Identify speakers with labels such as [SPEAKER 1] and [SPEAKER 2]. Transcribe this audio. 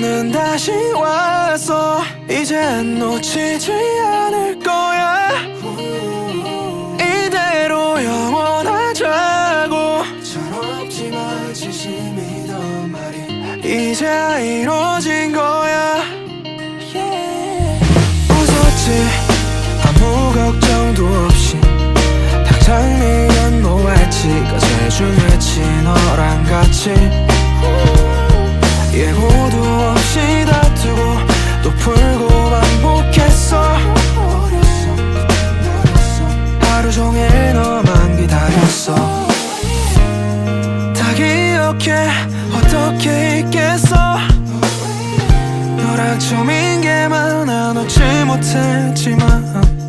[SPEAKER 1] 다시 왔어 이젠 놓치지 않을 거야. 이대로 영원하자고. 철없지 만 진심이던 말이 이제야 이루어진 거야. 웃었지? 아무 걱정도 없이 당장 미련 놓았지가 제일 중요했지 너랑 같이 예고도 없이 다투고 또 풀고 반복했어. 하루 종일 너만 기다렸어. 다 기억해. 어떻게 있겠어? 너랑 처음인 게 많아 놓지 못했지만